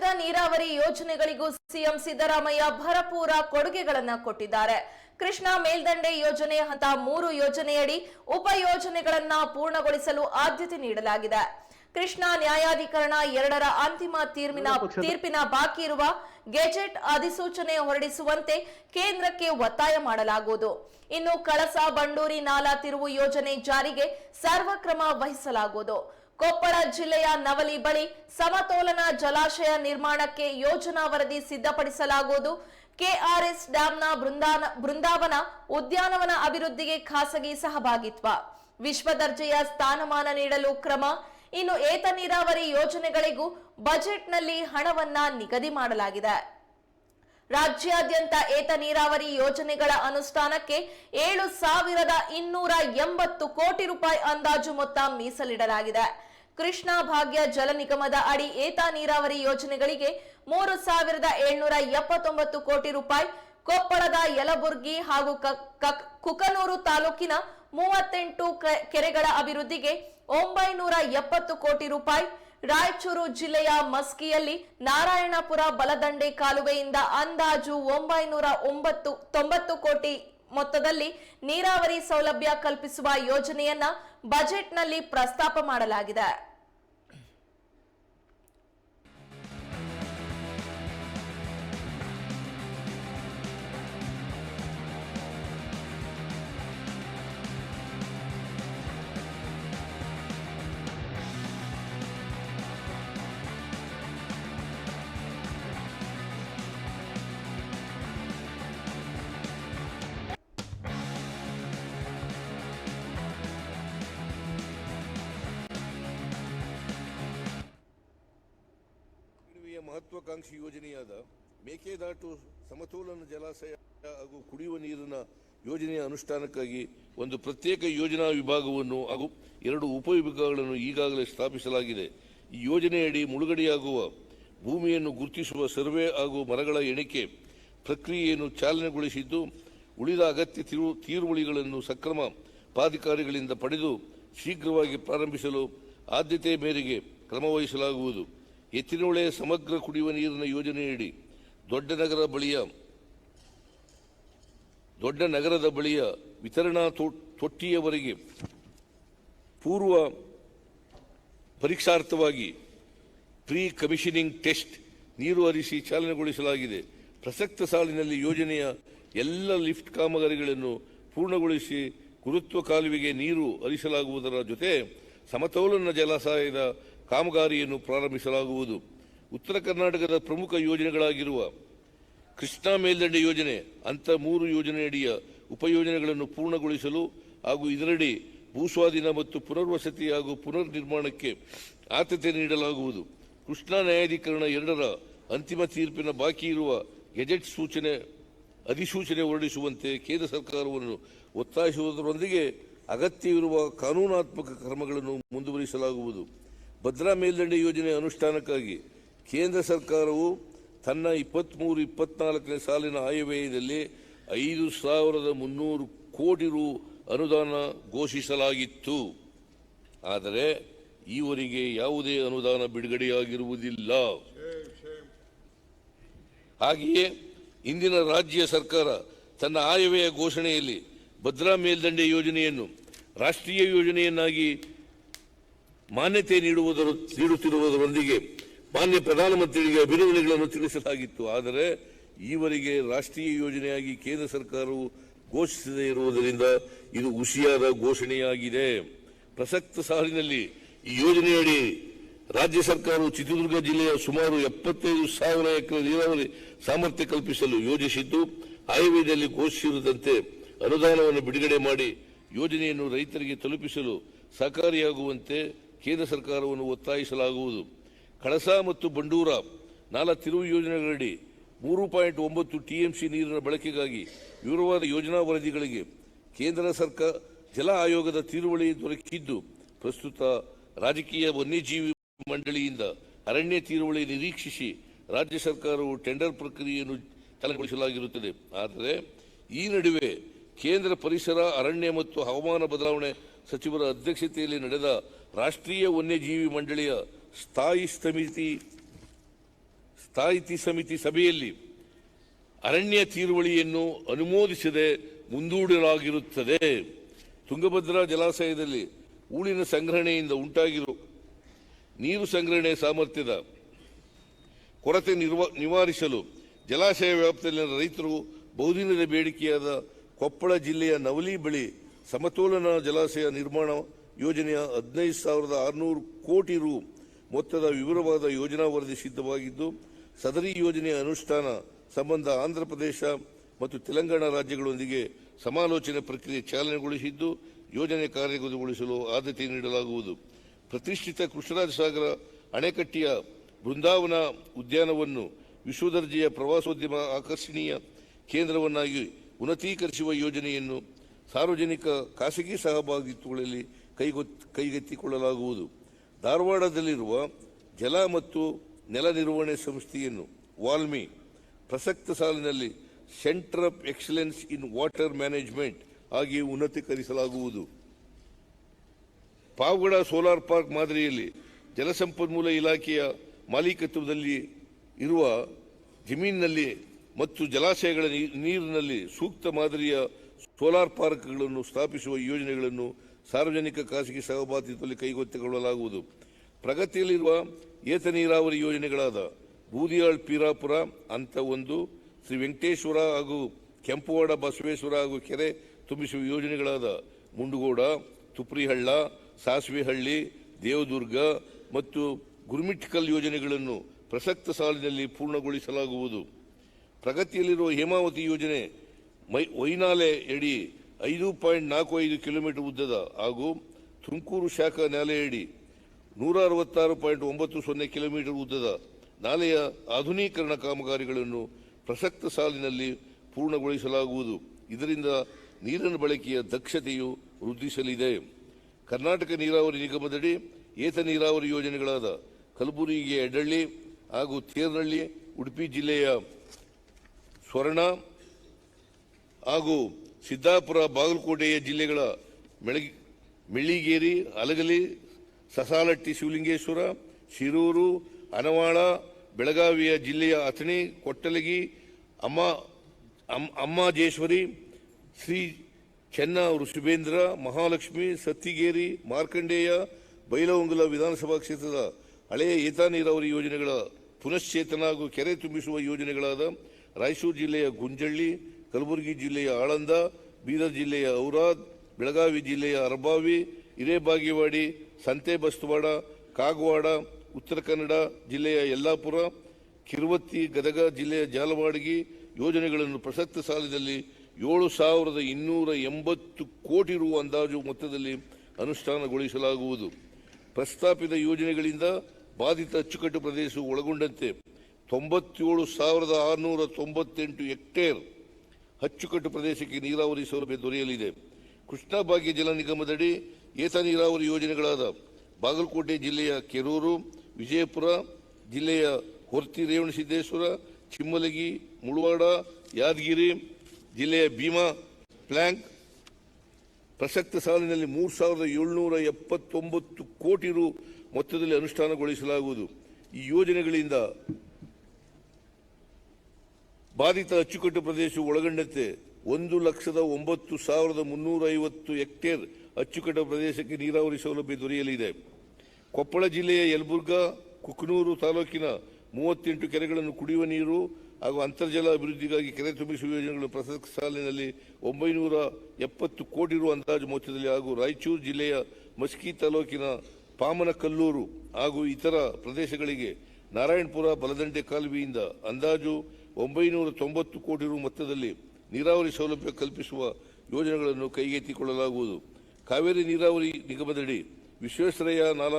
ರಾಜ್ಯದ ನೀರಾವರಿ ಯೋಜನೆಗಳಿಗೂ ಸಿಎಂ ಸಿದ್ದರಾಮಯ್ಯ ಭರಪೂರ ಕೊಡುಗೆಗಳನ್ನ ಕೊಟ್ಟಿದ್ದಾರೆ. ಕೃಷ್ಣಾ ಮೇಲ್ದಂಡೆ ಯೋಜನೆ ಹಂತ ಮೂರು ಯೋಜನೆಯಡಿ ಉಪ ಯೋಜನೆಗಳನ್ನ ಪೂರ್ಣಗೊಳಿಸಲು ಆದ್ಯತೆ ನೀಡಲಾಗಿದೆ. ಕೃಷ್ಣಾ ನ್ಯಾಯಾಧಿಕರಣ ಎರಡರ ಅಂತಿಮ ತೀರ್ಮಿನ ತೀರ್ಪಿನ ಬಾಕಿ ಇರುವ ಗೆಜೆಟ್ ಅಧಿಸೂಚನೆ ಹೊರಡಿಸುವಂತೆ ಕೇಂದ್ರಕ್ಕೆ ಒತ್ತಾಯ ಮಾಡಲಾಗುವುದು. ಇನ್ನು ಕಳಸಾ ಬಂಡೂರಿ ನಾಲಾ ತಿರುವು ಯೋಜನೆ ಜಾರಿಗೆ ಸರ್ವಕ್ರಮ ವಹಿಸಲಾಗುವುದು. ಕೊಪ್ಪಳ ಜಿಲ್ಲೆಯ ನವಲಿ ಬಳಿ ಸಮತೋಲನ ಜಲಾಶಯ ನಿರ್ಮಾಣಕ್ಕೆ ಯೋಜನಾ ವರದಿ ಸಿದ್ಧಪಡಿಸಲಾಗುವುದು. ಕೆಆರ್ಎಸ್ ಡ್ಯಾಂನ ಬೃಂದಾನ, ಬೃಂದಾವನ ಉದ್ಯಾನವನ ಅಭಿವೃದ್ಧಿಗೆ ಖಾಸಗಿ ಸಹಭಾಗಿತ್ವ. ವಿಶ್ವ ದರ್ಜೆಯ ಸ್ಥಾನಮಾನ ನೀಡಲು ಕ್ರಮ. ಇನ್ನು ಏತ ನೀರಾವರಿ ಯೋಜನೆಗಳಿಗೂ ಬಜೆಟ್ನಲ್ಲಿ ಹಣವನ್ನ ನಿಗದಿ ಮಾಡಲಾಗಿದೆ. ರಾಜ್ಯಾದ್ಯಂತ ಏತ ನೀರಾವರಿ ಯೋಜನೆಗಳ ಅನುಷ್ಠಾನಕ್ಕೆ ಏಳು ಸಾವಿರದ ಇನ್ನೂರ ಎಂಬತ್ತು ಕೋಟಿ ರೂಪಾಯಿ ಅಂದಾಜು ಮೊತ್ತ ಮೀಸಲಿಡಲಾಗಿದೆ. ಕೃಷ್ಣಾ ಭಾಗ್ಯ ಜಲ ನಿಗಮದ ಅಡಿ ಏತ ನೀರಾವರಿ ಯೋಜನೆಗಳಿಗೆ ಮೂರು ಸಾವಿರದ ಏಳ್ನೂರ ಎಪ್ಪತ್ತೊಂಬತ್ತು ಕೋಟಿ ರೂಪಾಯಿ, ಕೊಪ್ಪಳದ ಯಲಬುರ್ಗಿ ಹಾಗೂ ಕುಕನೂರು ತಾಲೂಕಿನ ಮೂವತ್ತೆಂಟು ಕೆರೆಗಳ ಅಭಿವೃದ್ಧಿಗೆ ಒಂಬೈನೂರ ಎಪ್ಪತ್ತು ಕೋಟಿ ರೂಪಾಯಿ, ರಾಯಚೂರು ಜಿಲ್ಲೆಯ ಮಸ್ಕಿಯಲ್ಲಿ ನಾರಾಯಣಪುರ ಬಲದಂಡೆ ಕಾಲುವೆಯಿಂದ ಅಂದಾಜು ಒಂಬೈನೂರ ಒಂಬತ್ತು, ತೊಂಬತ್ತು ಕೋಟಿ ಮೊತ್ತದಲ್ಲಿ ನೀರಾವರಿ ಸೌಲಭ್ಯ ಕಲ್ಪಿಸುವ ಯೋಜನೆಯನ್ನ ಬಜೆಟ್ನಲ್ಲಿ ಪ್ರಸ್ತಾಪ ಮಾಡಲಾಗಿದೆ. ಮಹತ್ವಾಕಾಂಕ್ಷಿ ಯೋಜನೆಯಾದ ಮೇಕೆದಾಟು ಸಮತೋಲನ ಜಲಾಶಯ ಹಾಗೂ ಕುಡಿಯುವ ನೀರಿನ ಯೋಜನೆಯ ಅನುಷ್ಠಾನಕ್ಕಾಗಿ ಒಂದು ಪ್ರತ್ಯೇಕ ಯೋಜನಾ ವಿಭಾಗವನ್ನು ಹಾಗೂ ಎರಡು ಉಪವಿಭಾಗಗಳನ್ನು ಈಗಾಗಲೇ ಸ್ಥಾಪಿಸಲಾಗಿದೆ. ಈ ಯೋಜನೆಯಡಿ ಮುಳುಗಡೆಯಾಗುವ ಭೂಮಿಯನ್ನು ಗುರುತಿಸುವ ಸರ್ವೆ ಹಾಗೂ ಮರಗಳ ಎಣಿಕೆ ಪ್ರಕ್ರಿಯೆಯನ್ನು ಚಾಲನೆಗೊಳಿಸಿದ್ದು, ಉಳಿದ ಅಗತ್ಯ ತಿರು, ತೀರುವಳಿಗಳನ್ನು ಸಕ್ರಮ ಪ್ರಾಧಿಕಾರಿಗಳಿಂದ ಪಡೆದು ಶೀಘ್ರವಾಗಿ ಪ್ರಾರಂಭಿಸಲು ಆದ್ಯತೆ ಮೇರೆಗೆ ಕ್ರಮವಹಿಸಲಾಗುವುದು. ಎತ್ತಿನೊಳೆ ಸಮಗ್ರ ಕುಡಿಯುವ ನೀರಿನ ಯೋಜನೆಯಡಿ ದೊಡ್ಡ ನಗರ ಬಳಿಯ, ದೊಡ್ಡ ನಗರದ ಬಳಿಯ ವಿತರಣಾ ತೊಟ್ಟಿಯವರೆಗೆ ಪೂರ್ವ ಪರೀಕ್ಷಾರ್ಥವಾಗಿ ಪ್ರೀ ಕಮಿಷನಿಂಗ್ ಟೆಸ್ಟ್ ನೀರು ಹರಿಸಿ ಚಾಲನೆಗೊಳಿಸಲಾಗಿದೆ. ಪ್ರಸಕ್ತ ಸಾಲಿನಲ್ಲಿ ಯೋಜನೆಯ ಎಲ್ಲ ಲಿಫ್ಟ್ ಕಾಮಗಾರಿಗಳನ್ನು ಪೂರ್ಣಗೊಳಿಸಿ ಗುರುತ್ವ ಕಾಲುವೆಗೆ ನೀರು ಹರಿಸಲಾಗುವುದರ ಜೊತೆ ಸಮತೋಲನ ಜಲಾಶಯದ ಕಾಮಗಾರಿಯನ್ನು ಪ್ರಾರಂಭಿಸಲಾಗುವುದು. ಉತ್ತರ ಕರ್ನಾಟಕದ ಪ್ರಮುಖ ಯೋಜನೆಗಳಾಗಿರುವ ಕೃಷ್ಣಾ ಮೇಲ್ದಂಡೆ ಯೋಜನೆ, ಅಂತ ಮೂರು ಯೋಜನೆಯಡಿಯ ಉಪಯೋಜನೆಗಳನ್ನು ಪೂರ್ಣಗೊಳಿಸಲು ಹಾಗೂ ಇದರಡಿ ಭೂಸ್ವಾಧೀನ ಮತ್ತು ಪುನರ್ವಸತಿ ಹಾಗೂ ಪುನರ್ ನಿರ್ಮಾಣಕ್ಕೆ ಆದ್ಯತೆ ನೀಡಲಾಗುವುದು. ಕೃಷ್ಣಾ ನ್ಯಾಯಾಧೀಕರಣ ಎರಡರ ಅಂತಿಮ ತೀರ್ಪಿನ ಬಾಕಿ ಇರುವ ಗೆಜೆಟ್ ಸೂಚನೆ, ಅಧಿಸೂಚನೆ ಹೊರಡಿಸುವಂತೆ ಕೇಂದ್ರ ಸರ್ಕಾರವನ್ನು ಒತ್ತಾಯಿಸುವುದರೊಂದಿಗೆ ಅಗತ್ಯವಿರುವ ಕಾನೂನಾತ್ಮಕ ಕ್ರಮಗಳನ್ನು ಮುಂದುವರಿಸಲಾಗುವುದು. ಭದ್ರಾ ಮೇಲ್ದಂಡೆ ಯೋಜನೆ ಅನುಷ್ಠಾನಕ್ಕಾಗಿ ಕೇಂದ್ರ ಸರ್ಕಾರವು ತನ್ನ ಇಪ್ಪತ್ತ್ಮೂರು ಇಪ್ಪತ್ನಾಲ್ಕನೇ ಸಾಲಿನ ಆಯವ್ಯಯದಲ್ಲಿ ಐದು ಸಾವಿರದ ಮುನ್ನೂರು ಕೋಟಿ ರು ಅನುದಾನ ಘೋಷಿಸಲಾಗಿತ್ತು. ಆದರೆ ಈವರೆಗೆ ಯಾವುದೇ ಅನುದಾನ ಬಿಡುಗಡೆಯಾಗಿರುವುದಿಲ್ಲ. ಹಾಗೆಯೇ ಇಂದಿನ ರಾಜ್ಯ ಸರ್ಕಾರ ತನ್ನ ಆಯವ್ಯಯ ಘೋಷಣೆಯಲ್ಲಿ ಭದ್ರಾ ಮೇಲ್ದಂಡೆ ಯೋಜನೆಯನ್ನು ರಾಷ್ಟ್ರೀಯ ಯೋಜನೆಯನ್ನಾಗಿ ಮಾನ್ಯತೆ ನೀಡುವುದರ ನೀಡುತ್ತಿರುವುದರೊಂದಿಗೆ ಮಾನ್ಯ ಪ್ರಧಾನಮಂತ್ರಿಗಳಿಗೆ ಅಭಿನಂದನೆಗಳನ್ನು ತಿಳಿಸಲಾಗಿತ್ತು. ಆದರೆ ಈವರೆಗೆ ರಾಷ್ಟ್ರೀಯ ಯೋಜನೆಯಾಗಿ ಕೇಂದ್ರ ಸರ್ಕಾರವು ಘೋಷಿಸದೆ ಇರುವುದರಿಂದ ಇದು ಹುಸಿಯಾದ ಘೋಷಣೆಯಾಗಿದೆ. ಪ್ರಸಕ್ತ ಸಾಲಿನಲ್ಲಿ ಈ ಯೋಜನೆಯಡಿ ರಾಜ್ಯ ಸರ್ಕಾರವು ಚಿತ್ರದುರ್ಗ ಜಿಲ್ಲೆಯ ಸುಮಾರು ಎಪ್ಪತ್ತೈದು ಸಾವಿರ ಎಕರೆ ನೀರಾವರಿ ಸಾಮರ್ಥ್ಯ ಕಲ್ಪಿಸಲು ಯೋಜಿಸಿದ್ದು ಆಯುರ್ವೇದದಲ್ಲಿ ಘೋಷಿಸಿರುವಂತೆ ಅನುದಾನವನ್ನು ಬಿಡುಗಡೆ ಮಾಡಿ ಯೋಜನೆಯನ್ನು ರೈತರಿಗೆ ತಲುಪಿಸಲು ಸಹಕಾರಿಯಾಗುವಂತೆ ಕೇಂದ್ರ ಸರ್ಕಾರವನ್ನು ಒತ್ತಾಯಿಸಲಾಗುವುದು. ಕಳಸಾ ಮತ್ತು ಬಂಡೂರ ನಾಲ ತಿರುವು ಯೋಜನೆಗಳಡಿ ಮೂರು ಪಾಯಿಂಟ್ ಒಂಬತ್ತು ಟಿಎಂಸಿ ನೀರಿನ ಬಳಕೆಗಾಗಿ ವಿವರವಾದ ಯೋಜನಾ ವರದಿಗಳಿಗೆ ಕೇಂದ್ರ ಸರ್ಕಾರ ಜಲ ಆಯೋಗದ ತಿರುವಳಿ ದೊರಕಿದ್ದು, ಪ್ರಸ್ತುತ ರಾಜಕೀಯ ವನ್ಯಜೀವಿ ಮಂಡಳಿಯಿಂದ ಅರಣ್ಯ ತೀರುವಳಿ ನಿರೀಕ್ಷಿಸಿ ರಾಜ್ಯ ಸರ್ಕಾರವು ಟೆಂಡರ್ ಪ್ರಕ್ರಿಯೆಯನ್ನು ಚಾಲನೆಗೊಳಿಸಲಾಗಿರುತ್ತದೆ. ಆದರೆ, ಈ ನಡುವೆ ಕೇಂದ್ರ ಪರಿಸರ, ಅರಣ್ಯ ಮತ್ತು ಹವಾಮಾನ ಬದಲಾವಣೆ ಸಚಿವರ ಅಧ್ಯಕ್ಷತೆಯಲ್ಲಿ ನಡೆದ ರಾಷ್ಟ್ರೀಯ ವನ್ಯಜೀವಿ ಮಂಡಳಿಯ ಸ್ಥಾಯಿ ಸಮಿತಿ, ಸ್ಥಾಯಿತಿ ಸಮಿತಿ ಸಭೆಯಲ್ಲಿ ಅರಣ್ಯ ತೀರುವಳಿಯನ್ನು ಅನುಮೋದಿಸದೆ ಮುಂದೂಡಲಾಗಿರುತ್ತದೆ. ತುಂಗಭದ್ರಾ ಜಲಾಶಯದಲ್ಲಿ ಊಳಿನ ಸಂಗ್ರಹಣೆಯಿಂದ ಉಂಟಾಗಿರುವ ನೀರು ಸಂಗ್ರಹಣೆ ಸಾಮರ್ಥ್ಯದ ಕೊರತೆ ನಿರ್ವ- ನಿವಾರಿಸಲು ಜಲಾಶಯ ವ್ಯಾಪ್ತಿಯಲ್ಲಿನ ರೈತರು ಬಹುದಿನದ ಬೇಡಿಕೆಯಾದ ಕೊಪ್ಪಳ ಜಿಲ್ಲೆಯ ನವಲಿ ಬಳಿ ಸಮತೋಲನ ಜಲಾಶಯ ನಿರ್ಮಾಣ ಯೋಜನೆಯ ಹದಿನೈದು ಸಾವಿರದ ಆರುನೂರು ಕೋಟಿ ರು ಮೊತ್ತದ ವಿವರವಾದ ಯೋಜನಾ ವರದಿ ಸಿದ್ಧವಾಗಿದ್ದು, ಸದರಿ ಯೋಜನೆಯ ಅನುಷ್ಠಾನ ಸಂಬಂಧ ಆಂಧ್ರಪ್ರದೇಶ ಮತ್ತು ತೆಲಂಗಾಣ ರಾಜ್ಯಗಳೊಂದಿಗೆ ಸಮಾಲೋಚನೆ ಪ್ರಕ್ರಿಯೆ ಚಾಲನೆಗೊಳಿಸಿದ್ದು, ಯೋಜನೆ ಕಾರ್ಯಗತಗೊಳಿಸಲು ಆದ್ಯತೆ ನೀಡಲಾಗುವುದು. ಪ್ರತಿಷ್ಠಿತ ಕೃಷ್ಣರಾಜ ಸಾಗರ ಅಣೆಕಟ್ಟೆಯ ಬೃಂದಾವನ ಉದ್ಯಾನವನ್ನು ವಿಶ್ವದರ್ಜೆಯ ಪ್ರವಾಸೋದ್ಯಮ ಆಕರ್ಷಣೀಯ ಕೇಂದ್ರವನ್ನಾಗಿ ಉನ್ನತೀಕರಿಸುವ ಯೋಜನೆಯನ್ನು ಸಾರ್ವಜನಿಕ ಖಾಸಗಿ ಸಹಭಾಗಿತ್ವಗಳಲ್ಲಿ ಕೈಗೊತ್, ಕೈಗೆತ್ತಿಕೊಳ್ಳಲಾಗುವುದು. ಧಾರವಾಡದಲ್ಲಿರುವ ಜಲ ಮತ್ತು ನೆಲ ನಿರ್ವಹಣೆ ಸಂಸ್ಥೆಯನ್ನು ವಾಲ್ಮಿ ಪ್ರಸಕ್ತ ಸಾಲಿನಲ್ಲಿ centre of excellence in water management ಆಗಿ ಉನ್ನತೀಕರಿಸಲಾಗುವುದು. ಪಾವಗಡ ಸೋಲಾರ್ ಪಾರ್ಕ್ ಮಾದರಿಯಲ್ಲಿ ಜಲಸಂಪನ್ಮೂಲ ಇಲಾಖೆಯ ಮಾಲೀಕತ್ವದಲ್ಲಿ ಇರುವ ಜಮೀನಿನಲ್ಲಿ ಮತ್ತು ಜಲಾಶಯಗಳ ನೀರಿನಲ್ಲಿ ಸೂಕ್ತ ಮಾದರಿಯ ಸೋಲಾರ್ ಪಾರ್ಕ್ಗಳನ್ನು ಸ್ಥಾಪಿಸುವ ಯೋಜನೆಗಳನ್ನು ಸಾರ್ವಜನಿಕ ಖಾಸಗಿ ಸಹಭಾಗಿತ್ವದಲ್ಲಿ ಕೈಗೊತ್ತಿಕೊಳ್ಳಲಾಗುವುದು. ಪ್ರಗತಿಯಲ್ಲಿರುವ ಏತ ನೀರಾವರಿ ಯೋಜನೆಗಳಾದ ಬೂದಿಯಾಳ್ ಪೀರಾಪುರ, ಅಂತ ಒಂದು, ಶ್ರೀ ವೆಂಕಟೇಶ್ವರ ಹಾಗೂ ಕೆಂಪುವಾಡ ಬಸವೇಶ್ವರ ಹಾಗೂ ಕೆರೆ ತುಂಬಿಸುವ ಯೋಜನೆಗಳಾದ ಮುಂಡುಗೋಡ, ತುಪ್ರಿಹಳ್ಳ, ಸಾಸಿವೆಹಳ್ಳಿ, ದೇವದುರ್ಗ ಮತ್ತು ಗುರುಮಿಟ್ಕಲ್ ಯೋಜನೆಗಳನ್ನು ಪ್ರಸಕ್ತ ಸಾಲಿನಲ್ಲಿ ಪೂರ್ಣಗೊಳಿಸಲಾಗುವುದು. ಪ್ರಗತಿಯಲ್ಲಿರುವ ಹೇಮಾವತಿ ಯೋಜನೆ ಮೈ, ವೈನಾಲೆ ಎಡಿ ಐದು ಪಾಯಿಂಟ್ ನಾಲ್ಕು ಐದು ಕಿಲೋಮೀಟರ್ ಉದ್ದದ ಹಾಗೂ ತುಮಕೂರು ಶಾಖಾ ನಾಲೆಯಡಿ ನೂರ ಅರವತ್ತಾರು ಪಾಯಿಂಟ್ ಒಂಬತ್ತು ಸೊನ್ನೆ ಕಿಲೋಮೀಟರ್ ಉದ್ದದ ನಾಲೆಯ ಆಧುನೀಕರಣ ಕಾಮಗಾರಿಗಳನ್ನು ಪ್ರಸಕ್ತ ಸಾಲಿನಲ್ಲಿ ಪೂರ್ಣಗೊಳಿಸಲಾಗುವುದು. ಇದರಿಂದ ನೀರಿನ ಬಳಕೆಯ ದಕ್ಷತೆಯು ವೃದ್ಧಿಸಲಿದೆ. ಕರ್ನಾಟಕ ನೀರಾವರಿ ನಿಗಮದಡಿ ಏತ ನೀರಾವರಿ ಯೋಜನೆಗಳಾದ ಕಲಬುರಗಿಯ ಎಡಳ್ಳಿ ಹಾಗೂ ತೇರ್ನಹಳ್ಳಿ ಉಡುಪಿ ಜಿಲ್ಲೆಯ ಸ್ವರ್ಣ ಹಾಗೂ ಸಿದ್ದಾಪುರ ಬಾಗಲಕೋಟೆಯ ಜಿಲ್ಲೆಗಳ ಮೆಳಗಿ, ಮೆಳ್ಳಿಗೇರಿ, ಅಲಗಲಿ, ಸಸಾಲಟ್ಟಿ, ಶಿವಲಿಂಗೇಶ್ವರ, ಶಿರೂರು, ಅನವಾಳ, ಬೆಳಗಾವಿಯ ಜಿಲ್ಲೆಯ ಅಥಣಿ, ಕೊಟ್ಟಲಗಿ, ಅಮ್ಮ ಅಮ್- ಅಮ್ಮಾಜೇಶ್ವರಿ, ಶ್ರೀ ಚೆನ್ನ ಋಷಭೇಂದ್ರ ಮಹಾಲಕ್ಷ್ಮಿ, ಸತ್ತಿಗೇರಿ, ಮಾರ್ಕಂಡೇಯ, ಬೈಲಹೊಂಗಲ ವಿಧಾನಸಭಾ ಕ್ಷೇತ್ರದ ಹಳೆಯ ಏತ ನೀರಾವರಿ ಯೋಜನೆಗಳ ಪುನಶ್ಚೇತನ ಹಾಗೂ ಕೆರೆ ತುಂಬಿಸುವ ಯೋಜನೆಗಳಾದ ರಾಯಚೂರು ಜಿಲ್ಲೆಯ ಗುಂಜಳ್ಳಿ ಕಲಬುರಗಿ ಜಿಲ್ಲೆಯ ಆಳಂದ, ಬೀದರ್ ಜಿಲ್ಲೆಯ ಔರಾದ್, ಬೆಳಗಾವಿ ಜಿಲ್ಲೆಯ ಅರಬಾವಿ, ಹಿರೇಬಾಗೇವಾಡಿ, ಸಂತೆ ಬಸ್ತವಾಡ ಕಾಗವಾಡ, ಉತ್ತರ ಕನ್ನಡ ಜಿಲ್ಲೆಯ ಯಲ್ಲಾಪುರ, ಕಿರುವತ್ತಿ, ಗದಗ ಜಿಲ್ಲೆಯ ಜಾಲವಾಡಗಿ ಯೋಜನೆಗಳನ್ನು ಪ್ರಸಕ್ತ ಸಾಲಿನಲ್ಲಿ ಏಳು ಸಾವಿರದ ಇನ್ನೂರ ಎಂಬತ್ತು ಕೋಟಿ ರು ಅಂದಾಜು ಮೊತ್ತದಲ್ಲಿ ಅನುಷ್ಠಾನಗೊಳಿಸಲಾಗುವುದು. ಪ್ರಸ್ತಾಪಿತ ಯೋಜನೆಗಳಿಂದ ಬಾಧಿತ ಅಚ್ಚುಕಟ್ಟು ಪ್ರದೇಶವು ಒಳಗೊಂಡಂತೆ ತೊಂಬತ್ತೇಳು ಸಾವಿರದ ಆರುನೂರ ತೊಂಬತ್ತೆಂಟು ಹೆಕ್ಟೇರ್ ಅಚ್ಚುಕಟ್ಟು ಪ್ರದೇಶಕ್ಕೆ ನೀರಾವರಿ ಸೌಲಭ್ಯ ದೊರೆಯಲಿದೆ. ಕೃಷ್ಣಾ ಭಾಗ್ಯ ಜಲ ನಿಗಮದಡಿ ಏತ ನೀರಾವರಿ ಯೋಜನೆಗಳಾದ ಬಾಗಲಕೋಟೆ ಜಿಲ್ಲೆಯ ಕೆರೂರು, ವಿಜಯಪುರ ಜಿಲ್ಲೆಯ ಹೊರ್ತಿ ರೇವಣಸಿದ್ದೇಶ್ವರ, ಚಿಮ್ಮಲಗಿ, ಮುಳವಾಡ, ಯಾದಗಿರಿ ಜಿಲ್ಲೆಯ ಭೀಮಾ ಪ್ಲ್ಯಾಂಕ್ ಪ್ರಸಕ್ತ ಸಾಲಿನಲ್ಲಿ ಮೂರು ಸಾವಿರದ ಏಳ್ನೂರ ಎಪ್ಪತ್ತೊಂಬತ್ತು ಕೋಟಿ ರು ಮೊತ್ತದಲ್ಲಿ ಅನುಷ್ಠಾನಗೊಳಿಸಲಾಗುವುದು. ಈ ಯೋಜನೆಗಳಿಂದ ಬಾಧಿತ ಅಚ್ಚುಕಟ್ಟು ಪ್ರದೇಶವು ಒಳಗೊಂಡಂತೆ ಒಂದು ಲಕ್ಷದ ಒಂಬತ್ತು ಸಾವಿರದ ಮುನ್ನೂರ ಐವತ್ತು ಹೆಕ್ಟೇರ್ ಅಚ್ಚುಕಟ್ಟು ಪ್ರದೇಶಕ್ಕೆ ನೀರಾವರಿ ಸೌಲಭ್ಯ ದೊರೆಯಲಿದೆ. ಕೊಪ್ಪಳ ಜಿಲ್ಲೆಯ ಯಲಬುರ್ಗ, ಕುಕನೂರು ತಾಲೂಕಿನ ಮೂವತ್ತೆಂಟು ಕೆರೆಗಳನ್ನು ಕುಡಿಯುವ ನೀರು ಹಾಗೂ ಅಂತರ್ಜಲ ಅಭಿವೃದ್ಧಿಗಾಗಿ ಕೆರೆ ತುಂಬಿಸುವ ಯೋಜನೆಗಳು ಪ್ರಸಕ್ತ ಸಾಲಿನಲ್ಲಿ ಒಂಬೈನೂರ ಎಪ್ಪತ್ತು ಕೋಟಿ ರು ಅಂದಾಜು ಮೊತ್ತದಲ್ಲಿ ಹಾಗೂ ರಾಯಚೂರು ಜಿಲ್ಲೆಯ ಮಸ್ಕಿ ತಾಲೂಕಿನ ಪಾಮನಕಲ್ಲೂರು ಹಾಗೂ ಇತರ ಪ್ರದೇಶಗಳಿಗೆ ನಾರಾಯಣಪುರ ಬಲದಂಡೆ ಕಾಲುವೆಯಿಂದ ಅಂದಾಜು ಒಂಬೈನೂರ ತೊಂಬತ್ತು ಕೋಟಿ ರು ಮೊತ್ತದಲ್ಲಿ ನೀರಾವರಿ ಸೌಲಭ್ಯ ಕಲ್ಪಿಸುವ ಯೋಜನೆಗಳನ್ನು ಕೈಗೆತ್ತಿಕೊಳ್ಳಲಾಗುವುದು. ಕಾವೇರಿ ನೀರಾವರಿ ನಿಗಮದಡಿ ವಿಶ್ವೇಶ್ವರಯ್ಯ ನಾಲಾ